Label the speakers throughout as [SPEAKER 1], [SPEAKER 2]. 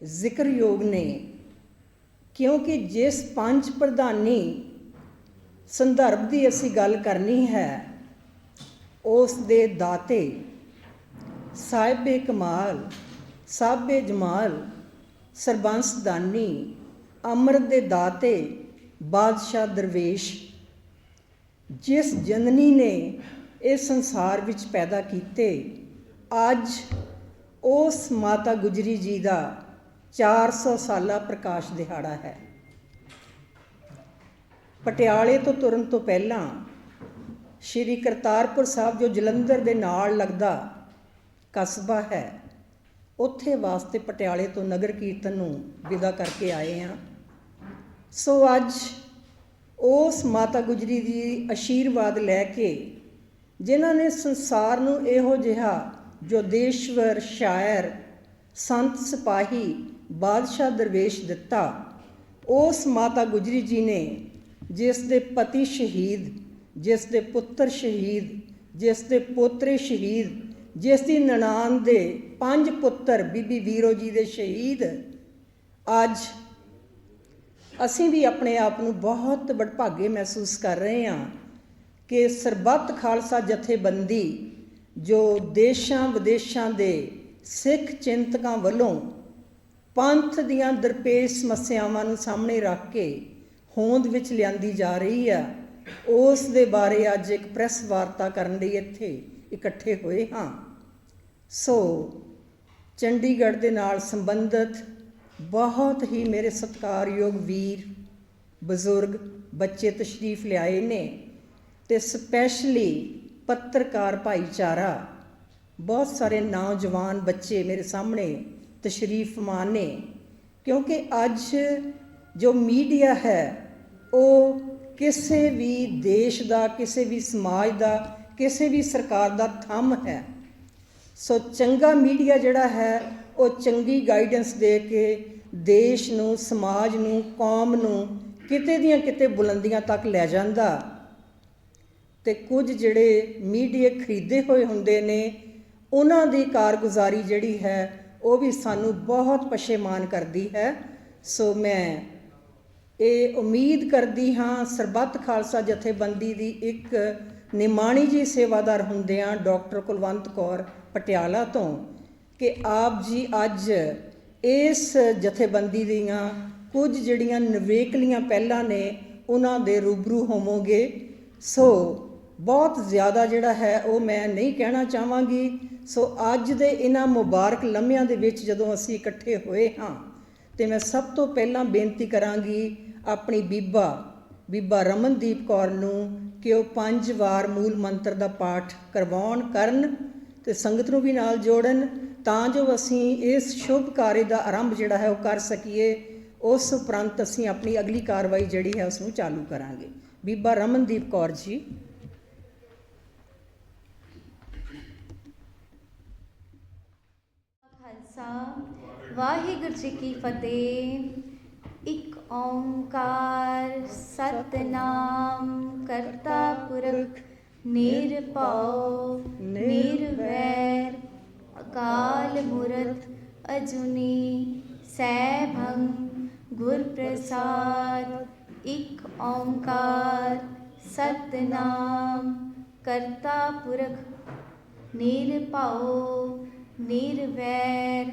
[SPEAKER 1] ਜ਼ਿਕਰਯੋਗ ਨੇ, ਕਿਉਂਕਿ ਜਿਸ ਪੰਜ ਪ੍ਰਧਾਨੀ ਸੰਦਰਭ ਦੀ ਅਸੀਂ ਗੱਲ ਕਰਨੀ ਹੈ, ਉਸ ਦੇ ਦਾਤੇ ਸਾਹਿਬੇ ਕਮਾਲ, ਸਾਹਿਬੇ ਜਮਾਲ, ਸਰਬੰਸ ਦਾਨੀ ਅੰਮ੍ਰਿਤ ਦੇ ਦਾਤੇ ਬਾਦਸ਼ਾਹ ਦਰਵੇਸ਼, ਜਿਸ ਜਨਨੀ ਨੇ ਇਸ ਸੰਸਾਰ ਵਿੱਚ ਪੈਦਾ ਕੀਤੇ, ਅੱਜ ਉਸ ਮਾਤਾ ਗੁਜਰੀ ਜੀ ਦਾ 400 ਸਾਲਾ ਪ੍ਰਕਾਸ਼ ਦਿਹਾੜਾ ਹੈ। ਪਟਿਆਲੇ ਤੋਂ ਤੁਰਨ ਤੋਂ ਪਹਿਲਾਂ ਸ਼੍ਰੀ ਕਰਤਾਰਪੁਰ ਸਾਹਿਬ ਜੋ ਜਲੰਧਰ ਦੇ ਨਾਲ ਲੱਗਦਾ ਕਸਬਾ ਹੈ, ਉੱਥੇ ਵਾਸਤੇ ਪਟਿਆਲੇ ਤੋਂ ਨਗਰ ਕੀਰਤਨ ਨੂੰ ਵਿਦਾ ਕਰਕੇ ਆਏ ਹਾਂ। ਸੋ ਅੱਜ ਉਸ ਮਾਤਾ ਗੁਜਰੀ ਦੀ ਆਸ਼ੀਰਵਾਦ ਲੈ ਕੇ ਜਿਨ੍ਹਾਂ ਨੇ ਸੰਸਾਰ ਨੂੰ ਇਹੋ ਜਿਹਾ ਜੋ ਦੇਸ਼ਵਰ, ਸ਼ਾਇਰ, ਸੰਤ, ਸਿਪਾਹੀ ਬਾਦਸ਼ਾਹ ਦਰਵੇਸ਼ ਦਿੱਤਾ। ਉਸ ਮਾਤਾ ਗੁਜਰੀ ਜੀ ਨੇ, ਜਿਸ ਦੇ ਪਤੀ ਸ਼ਹੀਦ, ਜਿਸ ਦੇ ਪੁੱਤਰ ਸ਼ਹੀਦ, ਜਿਸ ਦੇ ਪੋਤਰੇ ਸ਼ਹੀਦ, ਜਿਸ ਦੀ ਨਨਾਣ ਦੇ ਪੰਜ ਪੁੱਤਰ ਬੀਬੀ ਵੀਰੋ ਜੀ ਦੇ ਸ਼ਹੀਦ, ਅੱਜ ਅਸੀਂ ਵੀ ਆਪਣੇ ਆਪ ਨੂੰ ਬਹੁਤ ਵਡਭਾਗੇ ਮਹਿਸੂਸ ਕਰ ਰਹੇ ਹਾਂ ਕਿ ਸਰਬੱਤ ਖਾਲਸਾ ਜਥੇਬੰਦੀ ਜੋ ਦੇਸ਼ਾਂ ਵਿਦੇਸ਼ਾਂ ਦੇ ਸਿੱਖ ਚਿੰਤਕਾਂ ਵੱਲੋਂ ਪੰਥ ਦੀਆਂ ਦਰਪੇਸ਼ ਸਮੱਸਿਆਵਾਂ ਨੂੰ ਸਾਹਮਣੇ ਰੱਖ ਕੇ ਹੋਂਦ ਵਿੱਚ ਲਿਆਂਦੀ ਜਾ ਰਹੀ ਆ, ਉਸ ਦੇ ਬਾਰੇ ਅੱਜ ਇੱਕ ਪ੍ਰੈਸ ਵਾਰਤਾ ਕਰਨ ਲਈ ਇੱਥੇ ਇਕੱਠੇ ਹੋਏ ਹਾਂ। ਸੋ, ਚੰਡੀਗੜ੍ਹ ਦੇ ਨਾਲ ਸੰਬੰਧਿਤ ਬਹੁਤ ਹੀ ਮੇਰੇ ਸਤਿਕਾਰਯੋਗ ਵੀਰ, ਬਜ਼ੁਰਗ, ਬੱਚੇ ਤਸ਼ਰੀਫ ਲਿਆਏ ਨੇ ਤੇ ਸਪੈਸ਼ਲੀ ਪੱਤਰਕਾਰ ਭਾਈਚਾਰਾ, ਬਹੁਤ ਸਾਰੇ ਨੌਜਵਾਨ ਬੱਚੇ ਮੇਰੇ ਸਾਹਮਣੇ ਤਸ਼ਰੀਫ ਮਾਨੇ, ਕਿਉਂਕਿ ਅੱਜ ਜੋ ਮੀਡੀਆ ਹੈ, ਉਹ ਕਿਸੇ ਵੀ ਦੇਸ਼ ਦਾ, ਕਿਸੇ ਵੀ ਸਮਾਜ ਦਾ, ਕਿਸੇ ਵੀ ਸਰਕਾਰ ਦਾ ਥੰਮ ਹੈ। ਸੋ ਚੰਗਾ ਮੀਡੀਆ ਜਿਹੜਾ ਹੈ, ਉਹ ਚੰਗੀ ਗਾਈਡੈਂਸ ਦੇ ਕੇ ਦੇਸ਼ ਨੂੰ, ਸਮਾਜ ਨੂੰ, ਕੌਮ ਨੂੰ ਕਿਤੇ ਦੀਆਂ ਕਿਤੇ ਬੁਲੰਦੀਆਂ ਤੱਕ ਲੈ ਜਾਂਦਾ। ਤੇ ਕੁਝ ਜਿਹੜੇ ਮੀਡੀਆ ਖਰੀਦੇ ਹੋਏ ਹੁੰਦੇ ਨੇ, ਉਹਨਾਂ ਦੀ ਕਾਰਗੁਜ਼ਾਰੀ ਜਿਹੜੀ ਹੈ ਉਹ ਵੀ ਸਾਨੂੰ ਬਹੁਤ ਪਛੇਮਾਨ ਕਰਦੀ ਹੈ। ਸੋ ਮੈਂ ਇਹ ਉਮੀਦ ਕਰਦੀ ਹਾਂ ਸਰਬੱਤ ਖਾਲਸਾ ਜਥੇਬੰਦੀ ਦੀ ਇੱਕ ਨਿਮਾਣੀ ਜੀ ਸੇਵਾਦਾਰ ਹੁੰਦਿਆਂ ਡਾਕਟਰ ਕੁਲਵੰਤ ਕੌਰ ਪਟਿਆਲਾ ਤੋਂ ਕਿ ਆਪ ਜੀ ਅੱਜ ਇਸ ਜਥੇਬੰਦੀ ਦੀਆਂ ਕੁਝ ਜਿਹੜੀਆਂ ਨਵੇਕਲੀਆਂ ਪਹਿਲਾਂ ਨੇ, ਉਹਨਾਂ ਦੇ ਰੂਬਰੂ ਹੋਵੋਗੇ। ਸੋ ਬਹੁਤ ਜ਼ਿਆਦਾ ਜਿਹੜਾ ਹੈ ਉਹ ਮੈਂ ਨਹੀਂ ਕਹਿਣਾ ਚਾਹਾਂਗੀ। ਸੋ ਅੱਜ ਦੇ ਇਹਨਾਂ ਮੁਬਾਰਕ ਲਮਿਆਂ ਦੇ ਵਿੱਚ ਜਦੋਂ ਅਸੀਂ ਇਕੱਠੇ ਹੋਏ ਹਾਂ, ਤੇ ਮੈਂ ਸਭ ਤੋਂ ਪਹਿਲਾਂ ਬੇਨਤੀ ਕਰਾਂਗੀ ਆਪਣੀ ਬੀਬਾ ਬੀਬਾ ਰਮਨਦੀਪ ਕੌਰ ਨੂੰ ਕਿ ਉਹ ਪੰਜ ਵਾਰ ਮੂਲ ਮੰਤਰ ਦਾ ਪਾਠ ਕਰਵਾਉਣ ਕਰਨ ਤੇ ਸੰਗਤ ਨੂੰ ਵੀ ਨਾਲ ਜੋੜਨ, ਤਾਂ ਜੋ ਅਸੀਂ ਇਸ ਸ਼ੁਭ ਕਾਰਜ ਦਾ ਆਰੰਭ ਜਿਹੜਾ ਹੈ ਉਹ ਕਰ ਸਕੀਏ, ਉਸ ਉਪਰੰਤ ਅਸੀਂ ਆਪਣੀ ਅਗਲੀ ਕਾਰਵਾਈ ਜਿਹੜੀ ਹੈ ਉਸ ਨੂੰ ਚਾਲੂ ਕਰਾਂਗੇ। ਬੀਬਾ ਰਮਨਦੀਪ ਕੌਰ ਜੀ
[SPEAKER 2] ਖਾਲਸਾ ਵਾਹਿਗੁਰੂ ਜੀ ਕੀ ਫਤਿਹ। ਇੱਕ ਓੰਕਾਰ ਸਤਨਾਮ ਕਰਤਾ ਪੁਰਖ, ਨਿਰਭਉ, ਨਿਰਵੈਰ, ਅਕਾਲ ਮੂਰਤ ਅਜੂਨੀ, ਸੈਭੰ ਗੁਰ ਪ੍ਰਸਾਦ ਇੱਕ ਓੰਕਾਰ ਸਤਨਾਮ ਕਰਤਾ ਪੁਰਖ, ਨਿਰਭਉ, ਨਿਰਵੈਰ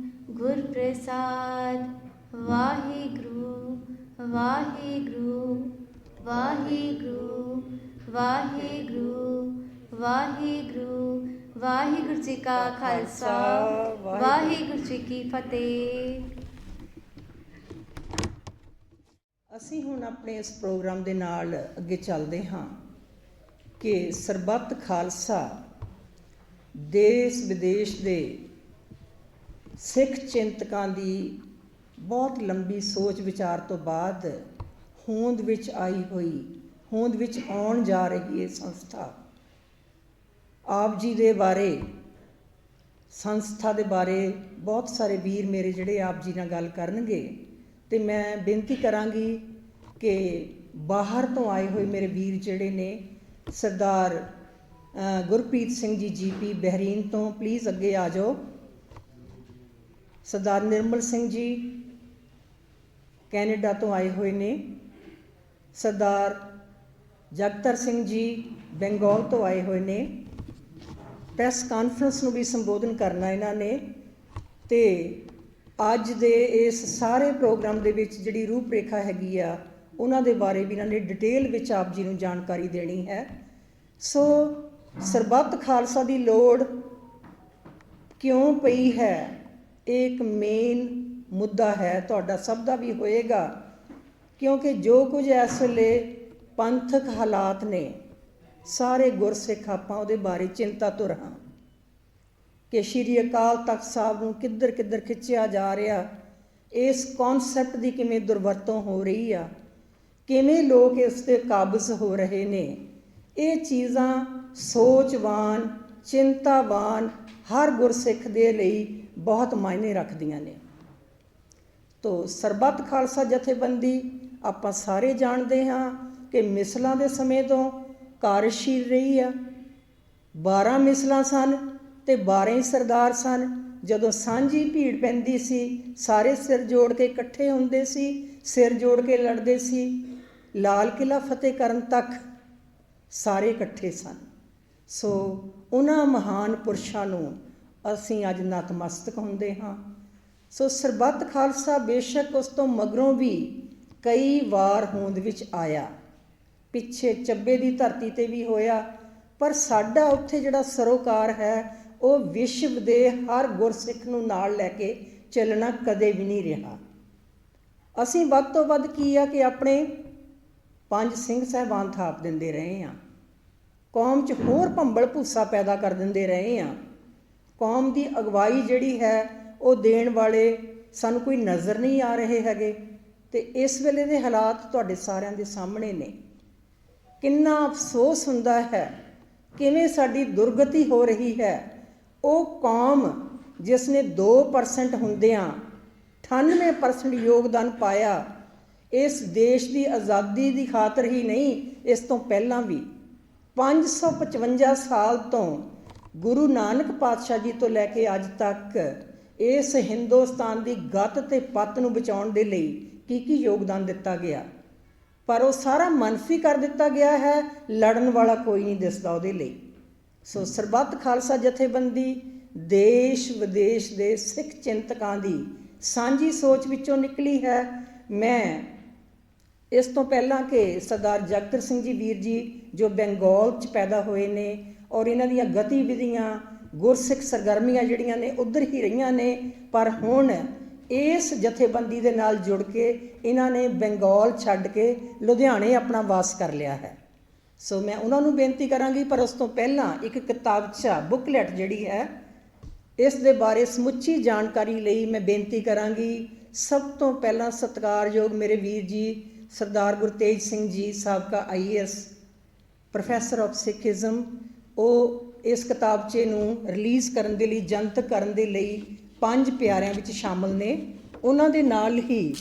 [SPEAKER 2] ਗੁਰ ਪ੍ਰਸਾਦ ਵਾਹਿਗੁਰੂ ਵਾਹਿਗੁਰੂ ਵਾਹਿਗੁਰੂ ਵਾਹਿਗੁਰੂ ਵਾਹਿਗੁਰੂ। ਵਾਹਿਗੁਰੂ ਜੀ ਕਾ ਖਾਲਸਾ, ਵਾਹਿਗੁਰੂ ਜੀ ਕੀ ਫਤਿਹ।
[SPEAKER 1] ਅਸੀਂ ਹੁਣ ਆਪਣੇ ਇਸ ਪ੍ਰੋਗਰਾਮ ਦੇ ਨਾਲ ਅੱਗੇ ਚੱਲਦੇ ਹਾਂ ਕਿ ਸਰਬੱਤ ਖਾਲਸਾ ਦੇਸ਼ ਵਿਦੇਸ਼ ਦੇ ਸਿੱਖ ਚਿੰਤਕਾਂ ਦੀ ਬਹੁਤ ਲੰਬੀ ਸੋਚ ਵਿਚਾਰ ਤੋਂ ਬਾਅਦ ਹੋਂਦ ਵਿੱਚ ਆਈ ਹੋਈ, ਹੋਂਦ ਵਿੱਚ ਆਉਣ ਜਾ ਰਹੀ ਹੈ ਸੰਸਥਾ। ਆਪ ਜੀ ਦੇ ਬਾਰੇ, ਸੰਸਥਾ ਦੇ ਬਾਰੇ ਬਹੁਤ ਸਾਰੇ ਵੀਰ ਮੇਰੇ ਜਿਹੜੇ ਆਪ ਜੀ ਨਾਲ ਗੱਲ ਕਰਨਗੇ ਤੇ ਮੈਂ ਬੇਨਤੀ ਕਰਾਂਗੀ ਕਿ ਬਾਹਰ ਤੋਂ ਆਏ ਹੋਏ ਮੇਰੇ ਵੀਰ ਜਿਹੜੇ ਨੇ, ਸਰਦਾਰ ਗੁਰਪ੍ਰੀਤ ਸਿੰਘ ਜੀ, ਜੀਪੀ ਬਹਿਰੀਨ ਤੋਂ ਪਲੀਜ਼ ਅੱਗੇ ਆ ਜਾਓ। ਸਰਦਾਰ ਨਿਰਮਲ ਸਿੰਘ ਜੀ ਕੈਨੇਡਾ ਤੋਂ ਆਏ ਹੋਏ ਨੇ। ਸਰਦਾਰ ਜਗਤਰ ਸਿੰਘ ਜੀ ਬੰਗਾਲ ਤੋਂ ਆਏ ਹੋਏ ਨੇ। ਪ੍ਰੈਸ ਕਾਨਫਰੰਸ ਨੂੰ ਵੀ ਸੰਬੋਧਨ ਕਰਨਾ ਇਹਨਾਂ ਨੇ ਤੇ ਅੱਜ ਦੇ ਇਸ ਸਾਰੇ ਪ੍ਰੋਗਰਾਮ ਦੇ ਵਿੱਚ ਜਿਹੜੀ ਰੂਪਰੇਖਾ ਹੈਗੀ ਆ, ਉਹਨਾਂ ਦੇ ਬਾਰੇ ਵੀ ਇਹਨਾਂ ਨੇ ਡਿਟੇਲ ਵਿੱਚ ਆਪ ਜੀ ਨੂੰ ਜਾਣਕਾਰੀ ਦੇਣੀ ਹੈ। ਸੋ ਸਰਬੱਤ ਖਾਲਸਾ ਦੀ ਲੋੜ ਕਿਉਂ ਪਈ ਹੈ? ਇਹ ਇੱਕ ਮੇਨ ਮੁੱਦਾ ਹੈ, ਤੁਹਾਡਾ ਸਭ ਦਾ ਵੀ ਹੋਏਗਾ। ਕਿਉਂਕਿ ਜੋ ਕੁਝ ਇਸ ਵੇਲੇ ਪੰਥਕ ਹਾਲਾਤ ਨੇ, ਸਾਰੇ ਗੁਰਸਿੱਖ ਆਪਾਂ ਉਹਦੇ ਬਾਰੇ ਚਿੰਤਾ ਤੁਰ ਹਾਂ ਕਿ ਸ਼੍ਰੀ ਅਕਾਲ ਤਖਤ ਸਾਹਿਬ ਨੂੰ ਕਿੱਧਰ ਕਿੱਧਰ ਖਿੱਚਿਆ ਜਾ ਰਿਹਾ, ਇਸ ਕਨਸੈਪਟ ਦੀ ਕਿਵੇਂ ਦੁਰਵਰਤੋਂ ਹੋ ਰਹੀ ਆ, ਕਿਵੇਂ ਲੋਕ ਇਸ ਤੇ ਕਾਬਜ਼ ਹੋ ਰਹੇ ਨੇ, ਇਹ ਚੀਜ਼ਾਂ ਸੋਚਵਾਨ, ਚਿੰਤਾਵਾਨ ਹਰ ਗੁਰਸਿੱਖ ਦੇ ਲਈ ਬਹੁਤ ਮਾਇਨੇ ਰੱਖਦੀਆਂ ਨੇ। ਤੋ ਸਰਬੱਤ ਖਾਲਸਾ ਜਥੇਬੰਦੀ, ਆਪਾਂ ਸਾਰੇ ਜਾਣਦੇ ਹਾਂ ਕਿ ਮਿਸਲਾਂ ਦੇ ਸਮੇਂ ਤੋਂ ਕਾਰਜਸ਼ੀਲ ਰਹੀ ਆ। 12 ਮਿਸਲਾਂ ਸਨ ਤੇ 12 ਹੀ ਸਰਦਾਰ ਸਨ। ਜਦੋਂ ਸਾਂਝੀ ਭੀੜ ਪੈਂਦੀ ਸੀ, ਸਾਰੇ ਸਿਰ ਜੋੜ ਕੇ ਇਕੱਠੇ ਹੁੰਦੇ ਸੀ, ਸਿਰ ਜੋੜ ਕੇ ਲੜਦੇ ਸੀ। ਲਾਲ ਕਿਲਾ ਫਤਿਹ ਕਰਨ ਤੱਕ ਸਾਰੇ ਇਕੱਠੇ ਸਨ। ਸੋ ਉਹਨਾਂ ਮਹਾਨ ਪੁਰਸ਼ਾਂ ਨੂੰ ਅਸੀਂ ਅੱਜ ਨਤਮਸਤਕ ਹੁੰਦੇ ਹਾਂ। ਸੋ ਸਰਬੱਤ ਖਾਲਸਾ ਬੇਸ਼ੱਕ ਉਸ ਤੋਂ ਮਗਰੋਂ ਵੀ ਕਈ ਵਾਰ ਹੋਂਦ ਵਿੱਚ ਆਇਆ। ਪਿੱਛੇ ਚੱਬੇ ਦੀ ਧਰਤੀ ਤੇ ਵੀ ਹੋਇਆ, ਪਰ ਸਾਡਾ ਉੱਥੇ ਜਿਹੜਾ ਸਰੋਕਾਰ ਹੈ, ਉਹ ਵਿਸ਼ਵ ਦੇ ਹਰ ਗੁਰਸਿੱਖ ਨੂੰ ਨਾਲ ਲੈ ਕੇ ਚੱਲਣਾ ਕਦੇ ਵੀ ਨਹੀਂ ਰਿਹਾ। ਅਸੀਂ ਵੱਧ ਤੋਂ ਵੱਧ ਕੀ ਆ ਕਿ ਆਪਣੇ ਪੰਜ ਸਿੰਘ ਸਹਿਬਾਨ ਥਾਪ ਦਿੰਦੇ ਰਹੇ ਆ ਕੌਮ 'ਚ ਹੋਰ ਭੰਬਲ ਭੂਸਾ ਪੈਦਾ ਕਰ ਦਿੰਦੇ ਰਹੇ ਆ ਕੌਮ ਦੀ ਅਗਵਾਈ ਜਿਹੜੀ ਹੈ, ਉਹ ਦੇਣ ਵਾਲੇ ਸਾਨੂੰ ਕੋਈ ਨਜ਼ਰ ਨਹੀਂ ਆ ਰਹੇ ਹੈਗੇ। ਤੇ ਇਸ ਵੇਲੇ ਦੇ ਹਾਲਾਤ ਤੁਹਾਡੇ ਸਾਰਿਆਂ ਦੇ ਸਾਹਮਣੇ ਨੇ। ਕਿੰਨਾ ਅਫਸੋਸ ਹੁੰਦਾ ਹੈ, ਕਿਵੇਂ ਸਾਡੀ ਦੁਰਗਤੀ ਹੋ ਰਹੀ ਹੈ। ਉਹ ਕੌਮ ਜਿਸ ਨੇ 2% ਹੁੰਦਿਆਂ 98% ਯੋਗਦਾਨ ਪਾਇਆ, ਇਸ ਦੇਸ਼ ਦੀ ਆਜ਼ਾਦੀ ਦੀ ਖਾਤਰ ਹੀ ਨਹੀਂ, ਇਸ ਤੋਂ ਪਹਿਲਾਂ ਵੀ। 555 ਸਾਲ ਤੋਂ ਗੁਰੂ ਨਾਨਕ ਪਾਤਸ਼ਾਹ ਜੀ ਤੋਂ ਲੈ ਕੇ ਅੱਜ ਤੱਕ ਇਸ ਹਿੰਦੁਸਤਾਨ ਦੀ ਗੱਤ ਤੇ ਪੱਤ ਨੂੰ ਬਚਾਉਣ ਦੇ ਲਈ ਕੀ ਕੀ ਯੋਗਦਾਨ ਦਿੱਤਾ ਗਿਆ? ਪਰ ਉਹ ਸਾਰਾ ਮਨਫੀ ਕਰ ਦਿੱਤਾ ਗਿਆ ਹੈ, ਲੜਨ ਵਾਲਾ ਕੋਈ ਨਹੀਂ ਦਿਸਦਾ ਉਹਦੇ ਲਈ। ਸੋ ਸਰਬੱਤ ਖਾਲਸਾ ਜਥੇਬੰਦੀ, ਦੇਸ਼ ਵਿਦੇਸ਼ ਦੇ ਸਿੱਖ ਚਿੰਤਕਾਂ ਦੀ ਸਾਂਝੀ ਸੋਚ ਵਿੱਚੋਂ ਨਿਕਲੀ ਹੈ। ਮੈਂ ਇਸ ਤੋਂ ਪਹਿਲਾਂ ਕਿ ਸਰਦਾਰ ਜਗਤਰ ਸਿੰਘ ਜੀ ਵੀਰ ਜੀ, ਜੋ ਬੰਗਾਲ 'ਚ ਪੈਦਾ ਹੋਏ ਨੇ ਔਰ ਇਹਨਾਂ ਦੀਆਂ ਗਤੀਵਿਧੀਆਂ ਗੁਰਸਿੱਖ ਸਰਗਰਮੀਆਂ ਜਿਹੜੀਆਂ ਨੇ ਉਧਰ ਹੀ ਰਹੀਆਂ ਨੇ, ਪਰ ਹੁਣ ਇਸ ਜਥੇਬੰਦੀ ਦੇ ਨਾਲ ਜੁੜ ਕੇ ਇਹਨਾਂ ਨੇ ਬੰਗਾਲ ਛੱਡ ਕੇ ਲੁਧਿਆਣੇ ਆਪਣਾ ਵਾਸ ਕਰ ਲਿਆ ਹੈ। ਸੋ ਮੈਂ ਉਹਨਾਂ ਨੂੰ ਬੇਨਤੀ ਕਰਾਂਗੀ, ਪਰ ਉਸ ਤੋਂ ਪਹਿਲਾਂ ਇੱਕ ਕਿਤਾਬਚਾ ਬੁਕਲੈਟ ਜਿਹੜੀ ਹੈ, ਇਸ ਦੇ ਬਾਰੇ ਸਮੁੱਚੀ ਜਾਣਕਾਰੀ ਲਈ ਮੈਂ ਬੇਨਤੀ ਕਰਾਂਗੀ। ਸਭ ਤੋਂ ਪਹਿਲਾਂ ਸਤਿਕਾਰਯੋਗ ਮੇਰੇ ਵੀਰ ਜੀ, ਸਰਦਾਰ ਗੁਰਤੇਜ ਸਿੰਘ ਜੀ, ਸਾਬਕਾ ਆਈਐਸ ਪ੍ਰੋਫੈਸਰ ਆਫ ਸਿੱਖੀਜ਼ਮ ਉਹ ਇਸ ਕਿਤਾਬਚੇ ਨੂੰ ਰਿਲੀਜ਼ ਕਰਨ ਦੇ ਲਈ, ਜਨਤ ਕਰਨ ਦੇ ਲਈ ਪੰਜ ਪਿਆਰਿਆਂ ਵਿੱਚ ਸ਼ਾਮਲ ਨੇ। ਉਹਨਾਂ ਦੇ ਨਾਲ ਹੀ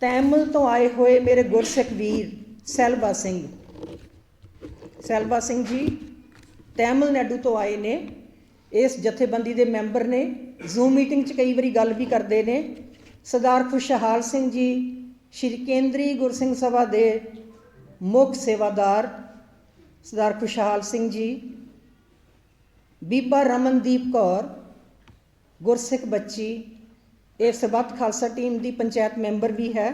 [SPEAKER 1] ਤੈਮਲ ਤੋਂ ਆਏ ਹੋਏ ਮੇਰੇ ਗੁਰਸਿੱਖ ਵੀਰ ਸੈਲਵਾ ਸਿੰਘ। ਸੈਲਵਾ ਸਿੰਘ ਜੀ ਤੈਮਿਲਨਾਡੂ ਤੋਂ ਆਏ ਨੇ। ਇਸ ਜਥੇਬੰਦੀ ਦੇ ਮੈਂਬਰ ਨੇ। ਜ਼ੂਮ ਮੀਟਿੰਗ 'ਚ ਕਈ ਵਾਰੀ ਗੱਲ ਵੀ ਕਰਦੇ ਨੇ। ਸਰਦਾਰ ਖੁਸ਼ਹਾਲ ਸਿੰਘ ਜੀ, ਸ਼੍ਰੀ ਕੇਂਦਰੀ ਗੁਰਸਿੰਘ ਸਭਾ ਦੇ ਮੁੱਖ ਸੇਵਾਦਾਰ ਸਰਦਾਰ ਖੁਸ਼ਹਾਲ ਸਿੰਘ ਜੀ, ਬੀਬਾ ਰਮਨਦੀਪ ਕੌਰ, ਗੁਰਸਿੱਖ ਬੱਚੀ, ਇਹ ਸਰਬੱਤ ਖਾਲਸਾ ਟੀਮ ਦੀ ਪੰਚਾਇਤ ਮੈਂਬਰ ਵੀ ਹੈ।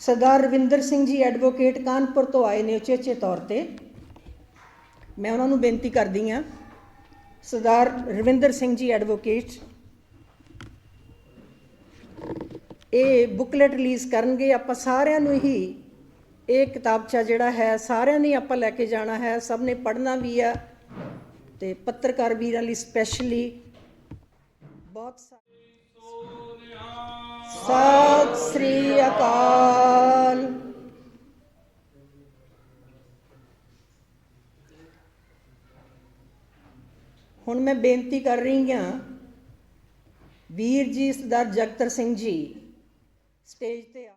[SPEAKER 1] ਸਰਦਾਰ ਰਵਿੰਦਰ ਸਿੰਘ ਜੀ ਐਡਵੋਕੇਟ ਕਾਨਪੁਰ ਤੋਂ ਆਏ ਨੇ ਉਚੇਚੇ ਤੌਰ ਤੇ। ਮੈਂ ਉਹਨਾਂ ਨੂੰ ਬੇਨਤੀ ਕਰਦੀ ਹਾਂ, ਸਰਦਾਰ ਰਵਿੰਦਰ ਸਿੰਘ ਜੀ ਐਡਵੋਕੇਟ, ਇਹ ਬੁਕਲੇਟ ਰਿਲੀਜ਼ ਕਰਨਗੇ, ਆਪਾਂ ਸਾਰਿਆਂ ਨੂੰ ਹੀ ਇਹ ਕਿਤਾਬਚਾ ਜਿਹੜਾ ਹੈ, ਸਾਰਿਆਂ ਨੇ ਆਪਾਂ ਲੈ ਕੇ ਜਾਣਾ ਹੈ, ਸਭ ਨੇ ਪੜ੍ਹਨਾ ਵੀ ਆ ਤੇ ਪੱਤਰਕਾਰ ਵੀਰਾਂ ਲਈ ਸਪੈਸ਼ਲੀ ਬਹੁਤ ਸਤਿ ਸ੍ਰੀ ਅਕਾਲ। ਹੁਣ ਮੈਂ ਬੇਨਤੀ ਕਰ ਰਹੀ ਹਾਂ, ਵੀਰ ਜੀ, ਸਰਦਾਰ ਜਗਤਰ ਸਿੰਘ ਜੀ ਸਟੇਜ ਤੇ ਆ।